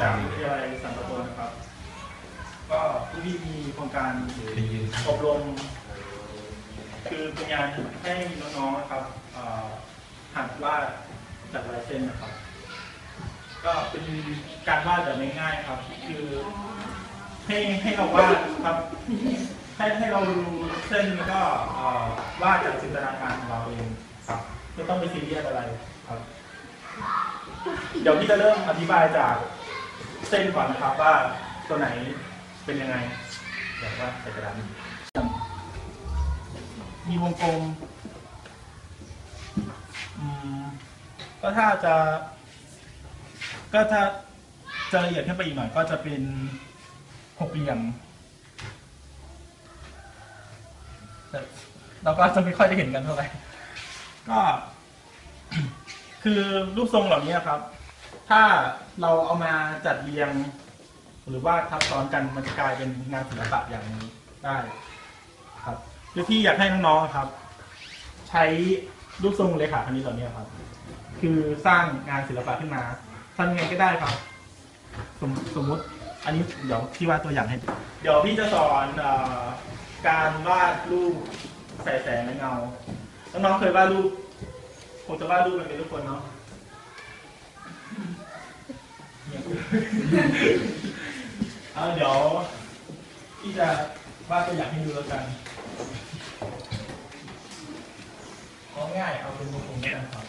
จากวิทยาลัยสันตะโกนะครับ ก็ทุกที่มีโครงการอบรม คือเป็นงานให้น้องๆครับหัดวาดจากลายเส้นนะครับ ก็เป็นการวาดแบบง่ายๆครับ คือให้ให้เราวาดครับให้ให้เราดูเส้นแล้วก็วาดจากจินตนาการของเราเองครับไม่ต้องไปซีเรียสอะไรครับ เดี๋ยวพี่จะเริ่มอธิบายจาก เส้นก่อนนะครับว่าตัวไหนเป็นยังไงเดี๋ยวว่าใส่กระดาษมีวงกลมก็ถ้าจะ ก็ถ้าจะละเอียดขึ้นไปอีกหน่อย ก็จะเป็นหกเหลี่ยมแต่เราก็จะไม่ค่อยได้เห็นกันเท่าไหร่ก็ คือรูปทรงเหล่านี้ครับ ถ้าเราเอามาจัดเรียง หรือว่าทับซ้อนกันมันจะกลายเป็นงานศิลปะอย่างนี้ได้ครับคือที่อยากให้น้องๆครับ ใช้รูปทรงเลขาคณิตเหล่านี้ครับ คือสร้างงานศิลปะขึ้นมาทำยังไงก็ได้ครับ สมสมมุติ อันนี้เดี๋ยวพี่วาดตัวอย่างให้ เดี๋ยวพี่จะสอนเออการวาดรูปใส่แสงและเงา น้องๆเคยวาดรูปคงจะวาดรูปกันเป็นทุกคนเนาะ เอาเดี๋ยวพี่จะวาดตัวอย่างให้ดูแล้วกันเอาง่ายเอาเป็นวงกลมก็ได้ครับ